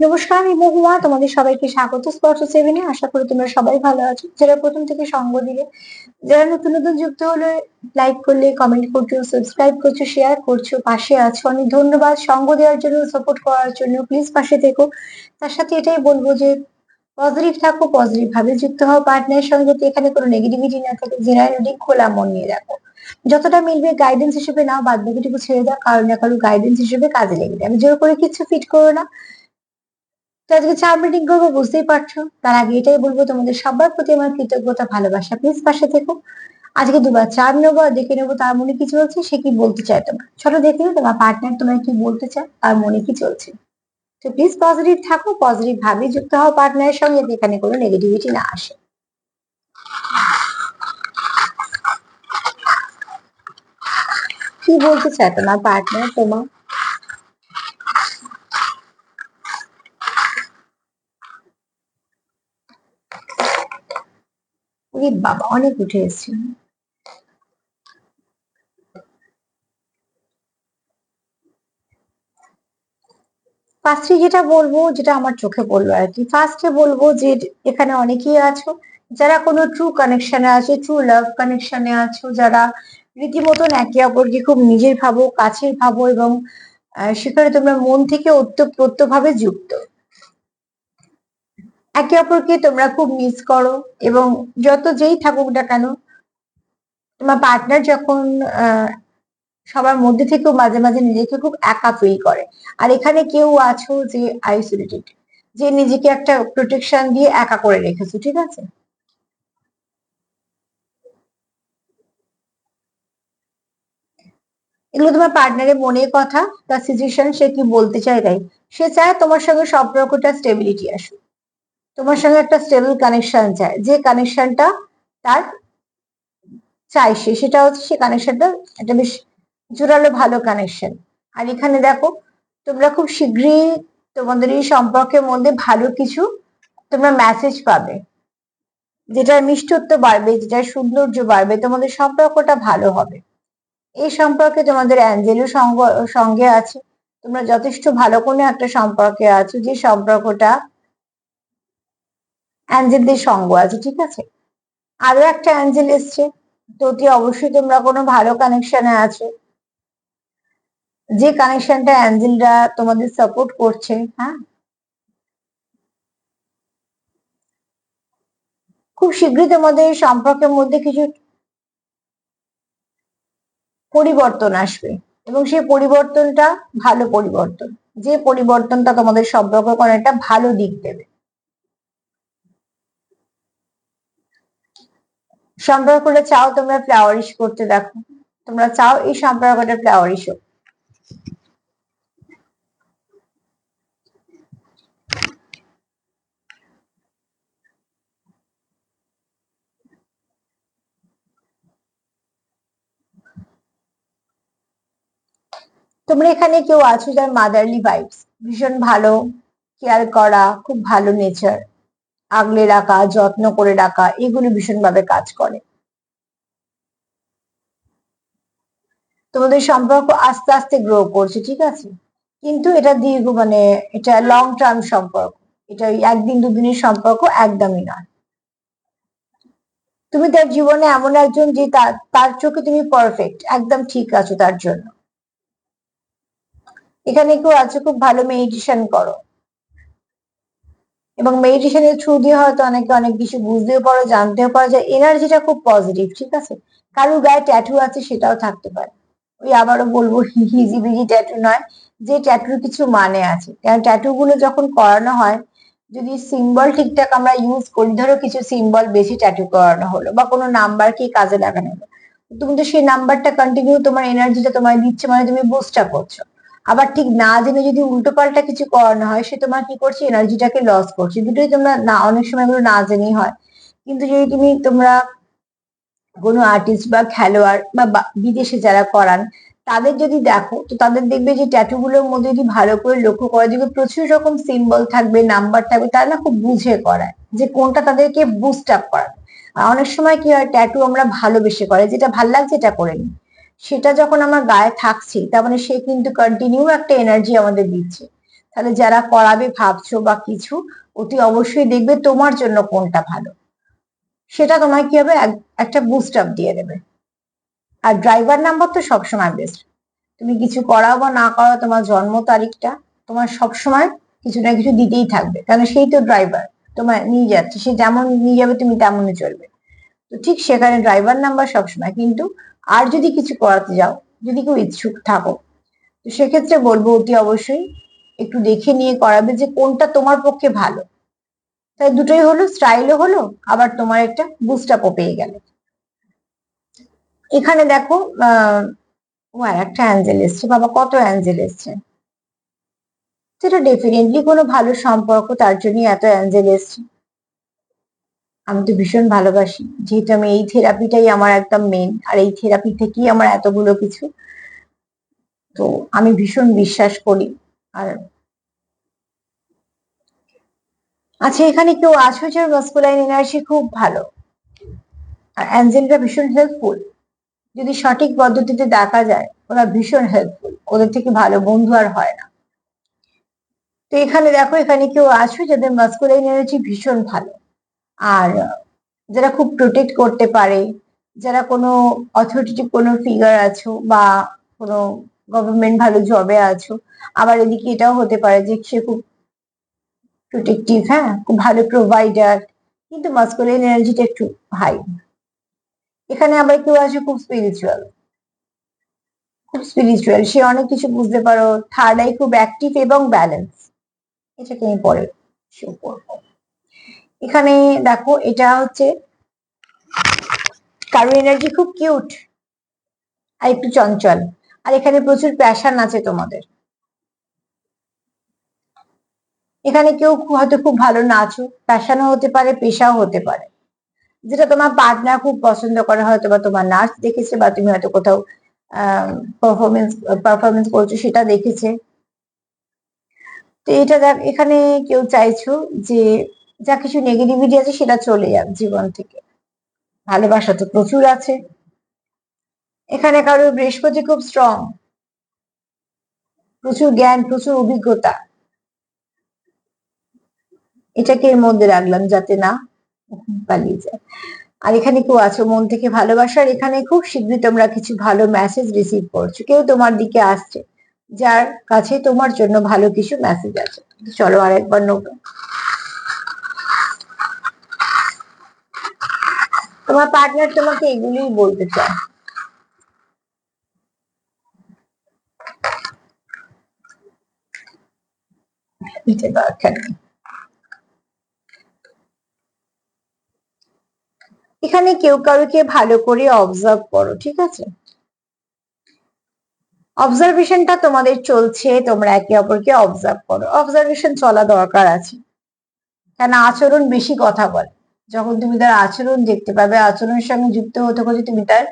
নমস্কার, আমি মহুয়া। তোমাদের সবাইকে স্বাগত স্পর্শ সেভেনে। আশা করি তোমরা সবাই ভালো আছো। যারা প্রথম থেকে সঙ্গ দিলে, যারা নতুন নতুন যুক্ত হলে লাইক করলে কমেন্ট করছ সাবস্ক্রাইব করছ শেয়ার করছ, পাশে আছো। অনেক ধন্যবাদ সঙ্গ দেওয়ার জন্য সাপোর্ট করার জন্য। প্লিজ পাশে থেকো। তার সাথে এটাই বলব যে পজিটিভ থাকো পজিটিভ ভাবে যুক্ত হও। পার্টনারের সঙ্গে এখানে কোনো নেগেটিভিটি না থাকে জেনারেলি খোলা মন নিয়ে রাখো যতটা মিলবে গাইডেন্স হিসেবে নাও, বাদ বাকিটুকু ছেড়ে দাও। কারণ না কারও গাইডেন্স হিসেবে কাজে লেগে যাবে। জোর করে কিছু ফিট করো না। তো আজকে চার মিটিং করব, বুঝতেই পারছ। তার আগে এটাই বলব, তোমাদের সবার প্রতি আমার কৃতজ্ঞতা, ভালোবাসা। প্লিজ পাশে থেকো। আজকে দুবার চার নেব আর দেখে নেব তার মনে কি চলছে, সে কি বলতে চায় তোমার। ছোট দেখে তোমার পার্টনার তোমার কি বলতে চায়, তার মনে কি চলছে। তো প্লিজ পজিটিভ থাকো পজিটিভ ভাবে যুক্ত হও পার্টনারের সঙ্গে এখানে কোনো নেগেটিভিটি না আসে। কি বলতে চায় তোমার পার্টনার তোমার? ওরে বাবা, অনেক উঠে এসছে। ফার্স্টে যেটা বলব, যেটা আমার চোখে পড়ল আর কি। ফার্স্টে বলব যে এখানে অনেকেই আছো, যারা কোনো ট্রু কানেকশনে আছে ট্রু লাভ কানেকশনে আছো, যারা রীতিমতন একে অপরকে খুব নিজের ভাবো, কাছের ভাবো এবং সেখানে তোমরা মন থেকে ওতপ্রোত ভাবে যুক্ত। একে অপরকে তোমরা খুব মিস করো এবং যত যেই থাকুক না কেন, তোমার পার্টনার যখন সবার মধ্যে থেকেও মাঝে মাঝে নিজেকে খুব একা ফিল করে। আর এখানে কেউ আছো যে আইসোলেটেড যে নিজেকে একটা প্রোটেকশন দিয়ে একা করে রেখেছো, ঠিক আছে? এগুলো তোমার পার্টনারের মনের কথা, তার সিচুয়েশন সে কি বলতে চায় তাই। সে চায় তোমার সঙ্গে সম্পর্কটা স্টেবিলিটি আসুক। তোমার সঙ্গে একটা স্টেবল কানেকশন চায় যে কানেকশনটা তার চাই সে, সেটা হচ্ছে সে কানেকশনটা একটা বেশ জোরালো ভালো কানেকশন আর এখানে দেখো, তোমরা খুব শীঘ্রই তোমাদের এই সম্পর্কের মধ্যে ভালো কিছু তোমরা মেসেজ পাবে। যেটার মিষ্টত্ব বাড়বে, যেটার সৌন্দর্য বাড়বে, তোমাদের সম্পর্কটা ভালো হবে। এই সম্পর্কে তোমাদের অ্যাঞ্জেলও সঙ্গে আছে। তোমরা যথেষ্ট ভালো কোনো একটা সম্পর্কে আছো, যে সম্পর্কটা অ্যাঞ্জেলদের সঙ্গ আছে, ঠিক আছে? আরও একটা অ্যাঞ্জেল এসছে, তো অবশ্যই তোমরা কোনো ভালো কানেকশনে আছো। যে কানেকশনটা অ্যাঞ্জেলরা তোমাদের সাপোর্ট করছে হ্যাঁ? খুব শীঘ্রই তোমাদের সম্পর্কের মধ্যে কিছু পরিবর্তন আসবে, এবং সেই পরিবর্তনটা ভালো পরিবর্তন। যে পরিবর্তনটা তোমাদের সম্পর্ক করে একটা ভালো দিক দেবে। সম্পর্কটা চাও তোমরা ফ্লাওয়ারিশ করতে দেখো। তোমরা চাও এই সম্পর্কটা ফ্লাওয়ারিশ হোক। তোমরা এখানে কেউ আছো যার মাদারলি ভাইবস ভীষণ ভালো কেয়ার করা, খুব ভালো নেচার আগলে রাখা, যত্ন করে রাখা, এগুলো ভীষণভাবে কাজ করে। তোমাদের সম্পর্ক আস্তে আস্তে গ্রো করছে, ঠিক আছে? কিন্তু এটা দীর্ঘ মানে এটা লং টার্ম সম্পর্ক। এটা একদিন দুদিনের সম্পর্ক একদমই নয়। তুমি তার জীবনে এমন একজন যে তার চোখে তুমি পারফেক্ট একদম ঠিক আছো তার জন্য। এখানে কেউ আছে, খুব ভালো মেডিটেশন করো। এবং মেডিটেশনের থ্রু দিয়ে হয়তো অনেকে অনেক কিছু বুঝতেও পারো, জানতেও পারো যে এনার্জিটা খুব পজিটিভ ঠিক আছে? কারোর গায়ে ট্যাটু আছে সেটাও থাকতে পারে। ওই আবারও বলব হিজি বিজি ট্যাটু নয়, যে ট্যাটুর কিছু মানে আছে। কারণ ট্যাটু গুলো যখন করানো হয়, যদি সিম্বল ঠিকঠাক আমরা ইউজ করি, ধরো কিছু সিম্বল বেশি ট্যাটু করানো হলো, বা কোনো নাম্বার কি কাজে লাগানো হলো, তুমি তো সেই নাম্বারটা কন্টিনিউ তোমার এনার্জিটা তোমায় দিচ্ছে মানে তুমি বুস্ট করছ। আবার ঠিক না জেনে যদি উল্টো পাল্টা কিছু করানো হয়, সে তোমার কি করছে? এনার্জিটাকে লস করছে। দুটোই তোমরা না, অনেক সময় এগুলো না জেনেই হয়। কিন্তু যদি তুমি তোমরা কোনো আর্টিস্ট বা খেলোয়াড় বা বিদেশে যারা করান, তাদের যদি দেখো, তো তাদের দেখবে যে ট্যাটু গুলোর মধ্যে যদি ভালো করে লক্ষ্য করা দেখবে প্রচুর রকম সিম্বল থাকবে নাম্বার থাকবে, তারা না খুব বুঝে করায় যে কোনটা তাদেরকে বুস্ট আপ আর অনেক সময় কি হয় ট্যাটু আমরা ভালোবেসে করে যেটা ভালো লাগছে এটা করে নিই। সেটা যখন আমার গায়ে থাকছে, তার মানে সে কিন্তু কন্টিনিউ একটা এনার্জি আমাদের দিচ্ছে। তাহলে যারা করাবে, ভাবছ বা কিছু, অতি অবশ্যই দেখবে তোমার জন্য কোনটা ভালো। সেটা তোমায় কি হবে? একটা বুস্ট আপ দিয়ে দেবে। আর ড্রাইভার নাম্বার তো সবসময় বেস্ট তুমি কিছু করাও বা না করাও তোমার জন্ম তারিখটা তোমার সবসময় কিছু না কিছু দিতেই থাকবে। কারণ সেই তো ড্রাইভার তোমার নিয়ে যাচ্ছে। সে যেমন নিয়ে যাবে, তুমি তেমনই চলবে। তো ঠিক সেখানে ড্রাইভার নাম্বার সবসময়। কিন্তু আর যদি কিছু করাতে যাও, যদি কেউ ইচ্ছুক থাকো, তো সেক্ষেত্রে বলব অতি অবশ্যই একটু দেখে নিয়ে করাবে যে কোনটা তোমার পক্ষে ভালো। তাই দুটোই হলো স্টাইলও হলো, আবার তোমার একটা বুস্ট আপও পেয়ে গেল। এখানে দেখো ও আর একটা অ্যাঞ্জেল এসছে, বাবা কত অ্যাঞ্জেল এসছে। সেটা ডেফিনেটলি কোনো ভালো সম্পর্ক, তার জন্যই এত অ্যাঞ্জেল এসছে। আমি তো ভীষণ ভালোবাসি। যেহেতু আমি এই থেরাপিটাই আমার একদম মেন আর এই থেরাপি থেকেই আমার এতগুলো কিছু। তো আমি ভীষণ বিশ্বাস করি। আর আচ্ছা এখানে কেউ আছো যার মাস্কুলাইন এনার্জি খুব ভালো? আর অ্যাঞ্জেলটা ভীষণ হেল্পফুল যদি সঠিক পদ্ধতিতে দেখা যায়, ওরা ভীষণ হেল্পফুল ওদের থেকে ভালো বন্ধু আর হয় না। তো এখানে দেখো, এখানে কেউ আছো যাদের মাস্কুলাইন এনার্জি ভীষণ ভালো। আর যারা খুব প্রোটেক্ট করতে পারে, যারা কোনো অথরিটেটিভ কোনো ফিগার আছো বা কোনো গভর্নমেন্ট ভালো জবে আছো, আবার এদিকে এটাও হতে পারে যে সে খুব প্রোটেক্টিভ হ্যাঁ খুব ভালো প্রোভাইডার কিন্তু মাস্কুলাইন এনার্জিটা একটু হাই এখানে আবার কেউ আছে খুব স্পিরিচুয়াল খুব স্পিরিচুয়াল সে অনেক কিছু বুঝতে পারো থার্ড আই খুব অ্যাক্টিভ এবং ব্যালেন্স এটাকে আমি পরে show করব। এখানে দেখো, এটা হচ্ছে কারও এনার্জি খুব কিউট আর একটু চঞ্চল। আর এখানে প্রচুর প্যাশান আছে তোমাদের। এখানে কেউ হয়তো খুব ভালো নাচো প্যাশানও হতে পারে, পেশাও হতে পারে। যেটা তোমার পার্টনার খুব পছন্দ করে, হয়তো বা তোমার নাচ দেখেছে বা তুমি হয়তো কোথাও পারফরমেন্স পারফরমেন্স করছ, সেটা দেখেছে। তো এটা দেখ, এখানে কেউ চাইছো যে যা কিছু নেগেটিভিটি আছে সেটা চলে যাক জীবন থেকে। ভালোবাসা তো প্রচুর আছে। এখানে কারও বৃহস্পতি খুব স্ট্রং প্রচুর জ্ঞান, প্রচুর অভিজ্ঞতা। এটাকে এর মধ্যে রাখলাম যাতে না পালিয়ে যায়। আর এখানে কেউ আছো মন থেকে ভালোবাসার, এখানে খুব শীঘ্রই তোমরা কিছু ভালো মেসেজ রিসিভ করছ। কেউ তোমার দিকে আসছে, যার কাছে তোমার জন্য ভালো কিছু মেসেজ আছে। চলো আরেকবার নেব তোমার পার্টনার তোমাকে এগুলোই বলতে চায়। এখানে কেউ কারোকে ভালো করে অবজার্ভ করো, ঠিক আছে? অবজারভেশনটা তোমাদের চলছে, তোমরা একে অপরকে অবজার্ভ করো। অবজারভেশন চলা দরকার আছে। কেন? আচরণ বেশি কথা বলে। যখন তুমি তার আচরণ দেখতে পাবে, আচরণের সঙ্গে যুক্ত হতে হতে তুমি তার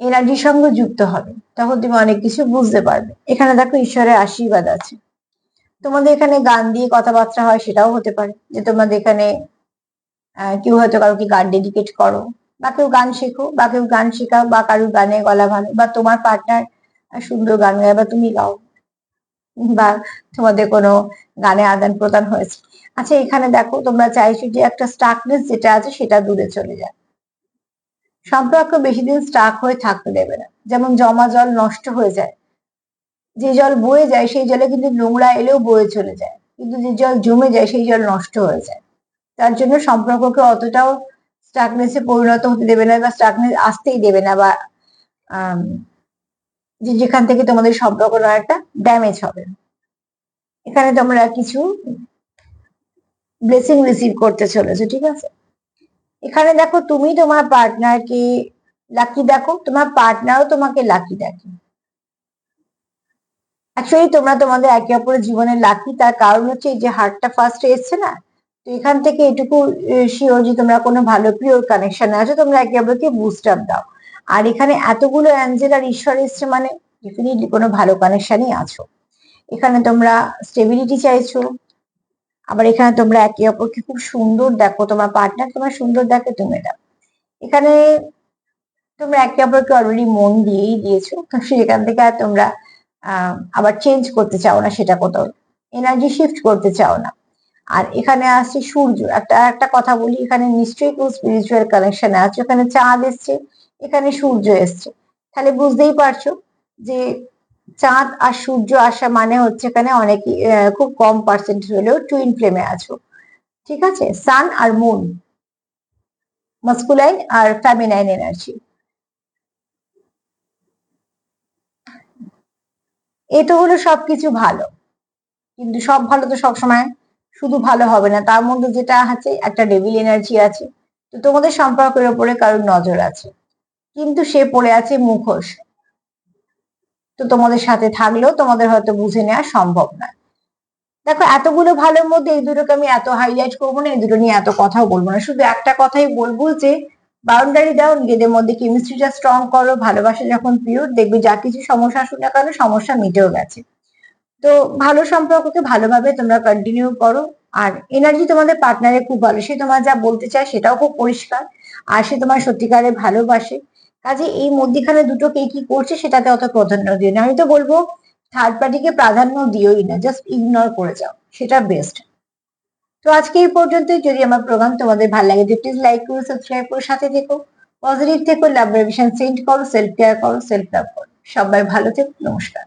এনার্জির সঙ্গে যুক্ত হবে। তখন তুমি অনেক কিছু বুঝতে পারবে। এখানে দেখো ঈশ্বরের আশীর্বাদ আছে। তোমাদের এখানে গান দিয়ে কথাবার্তা হয়, সেটাও হতে পারে। যে তোমাদের এখানে কেউ হয়তো কারোকে গান ডেডিকেট করো, বা কেউ গান শেখো, বা কেউ গান শেখাও, বা কারোর গানে গলা ভালো বা তোমার পার্টনার সুন্দর গান গায়, বা তুমি গাও, বা তোমাদের কোনো গানে আদান প্রদান হয়েছে। আচ্ছা এখানে দেখো, তোমরা চাইছো যে একটা স্টাকনেস যেটা আছে সেটা দূরে চলে যায়। সম্পর্ক বেশি দিন স্টাক হয়ে থাকতে দেবে না। যেমন জমা জল নষ্ট হয়ে যায়। যে জল বয়ে যায়, সেই জলে কিন্তু নোংরা এলেও বয়ে চলে যায়। কিন্তু যে জল জমে যায়, সেই জল নষ্ট হয়ে যায়। তার জন্য সম্পর্ককে অতটাও স্টাকনেসে পরিণত হতে দেবে না বা স্টাকনেস আসতেই দেবে না বা যে যেখান থেকে তোমাদের সম্পর্কটা একটা ড্যামেজ হবে। এখানে তোমরা কিছু ব্লেসিং রিসিভ করতে চলেছো, ঠিক আছে? এখানে দেখো তুমি তোমার পার্টনারকে লাকি দেখো, তোমার পার্টনারও তোমাকে লাকি দেখে। অ্যাকচুয়ালি তোমরা তোমাদের একে অপরের জীবনে লাকি তার কারণ হচ্ছে এই যে হার্টটা ফার্স্ট এসছে না, তো এখান থেকে এটুকু শিওর যে তোমরা কোনো ভালো পিওর কানেকশনে আছো, তোমরা একে অপরকে বুস্ট আপ দাও। আর এখানে এতগুলো অ্যাঞ্জেল আর ঈশ্বর এসছে মানে ডেফিনেটলি কোনো ভালো কানেকশনই আছো। এখানে তোমরা স্টেবিলিটি চাইছো। আবার এখানে তোমরা একে অপরকে খুব সুন্দর দেখো, তোমার পার্টনার তোমার সুন্দর দেখে তুমি এটা এখানে তোমরা একে অপরকে অলরেডি মন দিয়েই দিয়েছ, তো সেখান থেকে আর তোমরা আবার চেঞ্জ করতে চাও না সেটা কোথাও। এনার্জি শিফট করতে চাও না। আর এখানে আসছে সূর্য। একটা একটা কথা বলি, এখানে নিশ্চয়ই কোন স্পিরিচুয়াল কানেকশন আছে। এখানে চাঁদ এসছে, এখানে সূর্য এসছে। তাহলে বুঝতেই পারছ যে চাঁদ আর সূর্য আসা মানে হচ্ছে এখানে অনেক খুব কম পার্সেন্ট হলেও টুইন ফ্লেমে আছো। ঠিক আছে? সান আর মুন মাস্কুলাইন আর ফ্যামিনাইন এনার্জি এ তো হলো সবকিছু ভালো। কিন্তু সব ভালো তো সবসময়, শুধু ভালো হবে না। তার মধ্যে যেটা আছে, একটা ডেভিল এনার্জি আছে। তো তোমাদের সম্পর্কের ওপরে কারোর নজর আছে। কিন্তু সে পড়ে আছে মুখোশ। তো তোমাদের সাথে থাকলেও তোমাদের হয়তো বুঝে নেওয়া সম্ভব না দেখো, এতগুলো ভালোর মধ্যে এই দুটোকে আমি এত হাইলাইট করব না, এই দুটো নিয়ে এত কথাও বলব না। শুধু একটা কথাই বলব যে বাউন্ডারি দাও নিজেদের মধ্যে কেমিস্ট্রিটা স্ট্রং করো, ভালোবাসা যখন পিওর দেখবে যা কিছু সমস্যা আসুক না কেন, সমস্যা মিটেও গেছে। তো ভালো সম্পর্ককে ভালোভাবে তোমরা কন্টিনিউ করো। আর এনার্জি তোমাদের পার্টনারে খুব ভালো। সে তোমার যা বলতে চায় সেটাও খুব পরিষ্কার। আর সে তোমার সত্যিকারে ভালোবাসে। কাজে এই মধ্যিখানে দুটো কে কি করছে সেটাতে অত প্রাধান্য দিও না। আমি তো বলব থার্ড পার্টিকে প্রাধান্য দিওই না জাস্ট ইগনোর করে যাও, সেটা বেস্ট তো আজকে এই পর্যন্তই। যদি আমার প্রোগ্রাম তোমাদের ভালো লাগে প্লিজ লাইক করো সাবস্ক্রাইব করো, সাথে থেকো। পজিটিভ থেকো লাভ সেন্ড করো সেলফ কেয়ার করো সেলফ লাভ করো। সবাই ভালো থেকো, নমস্কার।